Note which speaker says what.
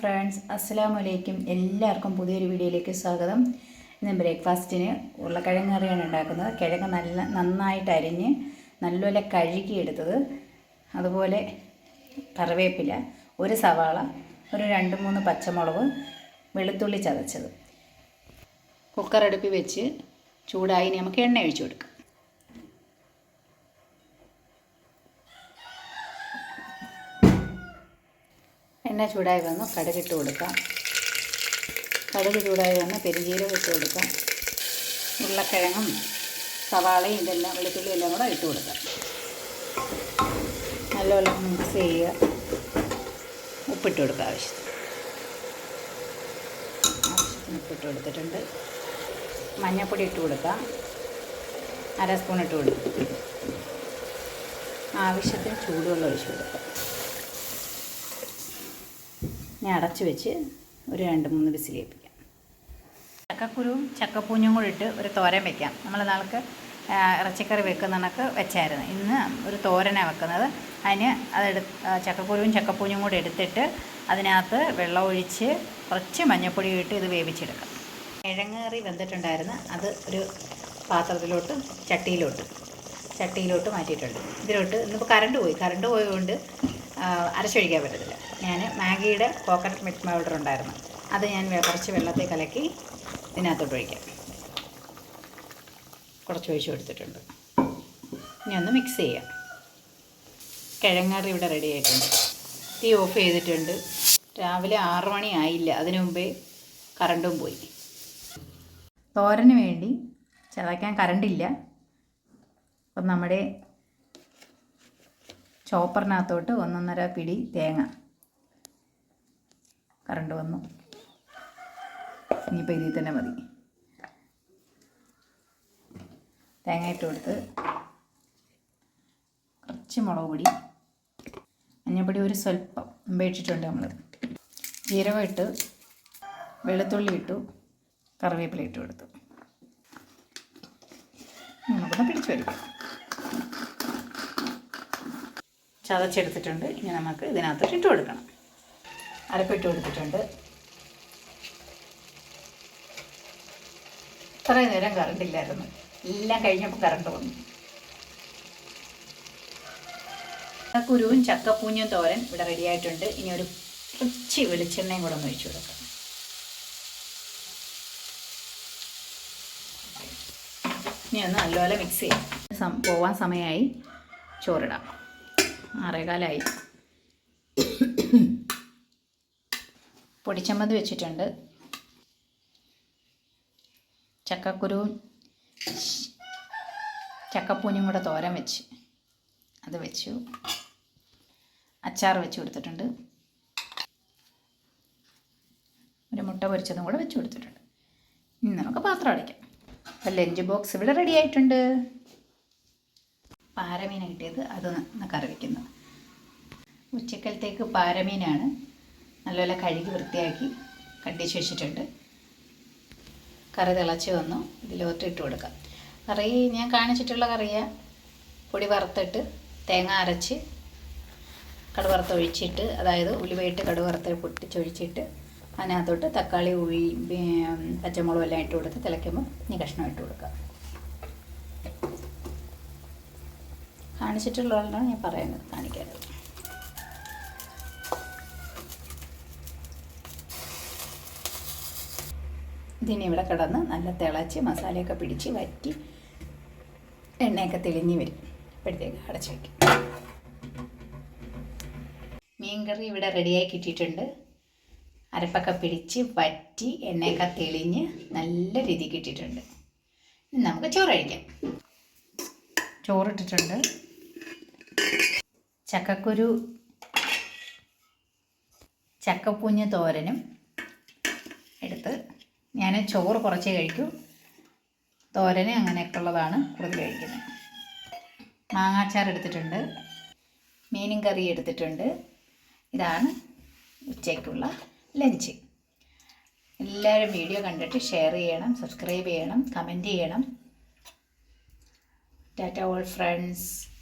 Speaker 1: Friends അസ്സലാമു അലൈക്കും എല്ലാവർക്കും പുതിയൊരു വീഡിയോയിലേക്ക് സ്വാഗതം. ഇന്ന് ബ്രേക്ക്ഫാസ്റ്റിന് ഉരുളക്കിഴങ്ങ് കറിയാണ് ഉണ്ടാക്കുന്നത്. കിഴങ്ങ് നല്ല നന്നായിട്ട് അരിഞ്ഞ് നല്ലപോലെ കഴുകിയെടുത്തത്. അതുപോലെ കറിവേപ്പില ഒരു സവാള ഒരു രണ്ട് മൂന്ന് പച്ചമുളക് വെളുത്തുള്ളി ചതച്ചത്. കുക്കർ അടുപ്പി വെച്ച് ചൂടായി നമുക്ക് എണ്ണ ഒഴിച്ചു കൊടുക്കാം. എണ്ണ ചൂടായി വന്നു. കടുകിട്ട് കൊടുക്കാം. കടുക് ചൂടായി വന്ന് പെരുംജീരകം ഇട്ട് കൊടുക്കാം. ഉരുളക്കിഴങ്ങും സവാളയും ഇതെല്ലാം വെളുത്തുള്ളി എല്ലാം കൂടെ ഇട്ട് കൊടുക്കാം. നല്ലോണം മിക്സ് ചെയ്യുക. ഉപ്പിട്ട് കൊടുക്കുക ആവശ്യത്തിന്. ആവശ്യത്തിന് ഉപ്പിട്ട് കൊടുത്തിട്ടുണ്ട്. മഞ്ഞൾപ്പൊടി ഇട്ട് കൊടുക്കാം. അര സ്പൂൺ ഇട്ട് കൊടുക്കും. ആവശ്യത്തിന് ചൂടുവെള്ളം ഒഴിച്ച് കൊടുക്കാം. ഇനി അടച്ച് വെച്ച് ഒരു രണ്ട് മൂന്ന് വിസിൽ കേൾപ്പിക്കാം ചക്കക്കുരുവും ചക്കപ്പൂഞ്ഞും കൂടി ഇട്ട് ഒരു തോരൻ വെക്കാം. നമ്മൾ നാൾക്ക് ഇറച്ചിക്കറി വെക്കുന്ന കണക്ക് വെച്ചായിരുന്നു. ഇന്ന് ഒരു തോരനാണ് വെക്കുന്നത്. അതിന് അതെടു ചക്കക്കുരുവും ചക്കപ്പൂഞ്ഞും കൂടി എടുത്തിട്ട് അതിനകത്ത് വെള്ളം ഒഴിച്ച് കുറച്ച് മഞ്ഞപ്പൊടി ഇട്ട് ഇത് വേവിച്ചെടുക്കാം. കിഴങ്ങേറി വെന്തിട്ടുണ്ടായിരുന്നു. അത് ഒരു പാത്രത്തിലോട്ട് ചട്ടിയിലോട്ട് ചട്ടിയിലോട്ട് മാറ്റിയിട്ടുണ്ട്. ഇതിലോട്ട് ഇന്നിപ്പോൾ കറണ്ട് പോയി. കറണ്ട് പോയതുകൊണ്ട് അരച്ചൊഴിക്കാൻ പറ്റത്തില്ല. ഞാൻ മാഗിയുടെ കോക്കനട്ട് മിൽക്ക് പൗഡർ ഉണ്ടായിരുന്നു. അത് ഞാൻ കുറച്ച് വെള്ളത്തിൽ കലക്കി ഇതിനകത്തോട്ട് ഒഴിക്കാം. കുറച്ച് ഒഴിച്ചു കൊടുത്തിട്ടുണ്ട്. ഇനി ഒന്ന് മിക്സ് ചെയ്യാം. കിഴങ്ങാറി ഇവിടെ റെഡി ആയിട്ടുണ്ട്. തീ ഓഫ് ചെയ്തിട്ടുണ്ട്. രാവിലെ ആറു മണി ആയില്ല. അതിനു മുമ്പേ കറണ്ടും പോയി. തോരന് വേണ്ടി ചതയ്ക്കാൻ കറണ്ടില്ല അപ്പം നമ്മുടെ ചോപ്പറിനകത്തോട്ട് ഒന്നൊന്നര പിടി തേങ്ങ കറണ്ട് വന്നു. ഇനിയിപ്പോൾ ഇതിൽ തന്നെ മതി. തേങ്ങ ഇട്ട് കൊടുത്ത് കുറച്ച് മുളക് പൊടി മഞ്ഞപ്പൊടി ഒരു സ്വല്പം ഉപേക്ഷിച്ചിട്ടുണ്ട് നമ്മൾ ജീരകം ഇട്ട് വെളുത്തുള്ളി ഇട്ടു കറിവേപ്പില ഇട്ട് കൊടുത്തു. നമുക്കൊന്ന് പിടിച്ചു വരിക്കാം ചതച്ചെടുത്തിട്ടുണ്ട്. ഇനി നമുക്ക് ഇതിനകത്തോട്ട് ഇട്ട് കൊടുക്കണം. അരപ്പിട്ട് കൊടുത്തിട്ടുണ്ട്. ഇത്രയും നേരം കറണ്ട് ഇല്ലായിരുന്നു. എല്ലാം കഴിഞ്ഞപ്പോൾ കറണ്ട് വന്നു. കുരുവും ചക്കപ്പൂഞ്ഞും തോരൻ ഇവിടെ റെഡി ആയിട്ടുണ്ട്. ഇനി ഒരു കുറച്ച് വെളിച്ചെണ്ണയും കൂടെ ഒന്ന് ഒഴിച്ചു കൊടുക്കാം. ഇനി ഒന്ന് നല്ലപോലെ മിക്സ് ചെയ്യാം. പോവാൻ സമയമായി. ചോറിടാം. ആറേകാലായി. പൊടിച്ചമ്മന്തി വെച്ചിട്ടുണ്ട്. ചക്കക്കുരുവും ചക്കപ്പൂഞ്ഞും കൂടെ തോരൻ വെച്ച് അത് വെച്ചു. അച്ചാർ വെച്ച് കൊടുത്തിട്ടുണ്ട്. ഒരു മുട്ട പൊരിച്ചതും കൂടെ വെച്ച് കൊടുത്തിട്ടുണ്ട്. ഇനി നമുക്ക് പാത്രം അടയ്ക്കാം. അപ്പം ലഞ്ച് ബോക്സ് ഇവിടെ റെഡി ആയിട്ടുണ്ട്. പാരമീൻ കിട്ടിയത്. അത് കറി വയ്ക്കുന്നു ഉച്ചക്കലത്തേക്ക് പാരമീനാണ്. നല്ലപോലെ കഴുകി വൃത്തിയാക്കി കണ്ടിച്ച് വെച്ചിട്ടുണ്ട്. കറി തിളച്ച് വന്നു. ഇതിലോട്ട് ഇട്ട് കൊടുക്കാം. കറി ഞാൻ കാണിച്ചിട്ടുള്ള കറിയാണ് പൊടി വറുത്തിട്ട് തേങ്ങ അരച്ച് കടുക് വറുത്ത് ഒഴിച്ചിട്ട് അതായത് ഉലുവയിട്ട് കടുവറുത്ത് പൊട്ടിച്ചൊഴിച്ചിട്ട് അതിനകത്തോട്ട് തക്കാളി ഉള്ളി ഉം, പച്ചമുളകും എല്ലാം ഇട്ട് കൊടുത്ത് തിളയ്ക്കുമ്പോൾ ഇനി കഷ്ണം ഇട്ട് കൊടുക്കുക കാണിച്ചിട്ടുള്ളതാണ് ഞാൻ പറയുന്നത്. കാണിക്കാറ് ഇതിനി ഇവിടെ കിടന്ന് നല്ല തിളച്ച് മസാലയൊക്കെ പിടിച്ച് വറ്റി എണ്ണയൊക്കെ തെളിഞ്ഞ് വരും. അപ്പോഴത്തേക്ക് അടച്ചു വയ്ക്കും മീൻകറി ഇവിടെ റെഡിയായി കിട്ടിയിട്ടുണ്ട്. അരപ്പൊക്കെ പിടിച്ച് വറ്റി എണ്ണയൊക്കെ തെളിഞ്ഞ് നല്ല രീതിയിൽ കിട്ടിയിട്ടുണ്ട്. നമുക്ക് ചോറ് കഴിക്കാം. ചോറിട്ടിട്ടുണ്ട്. ചക്കക്കുരു ചക്കപ്പൂഞ്ഞ് തോരനും ഞാൻ ചോറ് കുറച്ചേ കഴിക്കൂ. തോരന് അങ്ങനെയൊക്കെ ഉള്ളതാണ് കൂടുതൽ കഴിക്കുന്നത്. മാങ്ങാച്ചാർ എടുത്തിട്ടുണ്ട്. മീനും കറി എടുത്തിട്ടുണ്ട്. ഇതാണ് ഉച്ചയ്ക്കുള്ള ലഞ്ച്. എല്ലാവരും വീഡിയോ കണ്ടിട്ട് ഷെയർ ചെയ്യണം സബ്സ്ക്രൈബ് ചെയ്യണം കമന്റ് ചെയ്യണം. Tata all friends.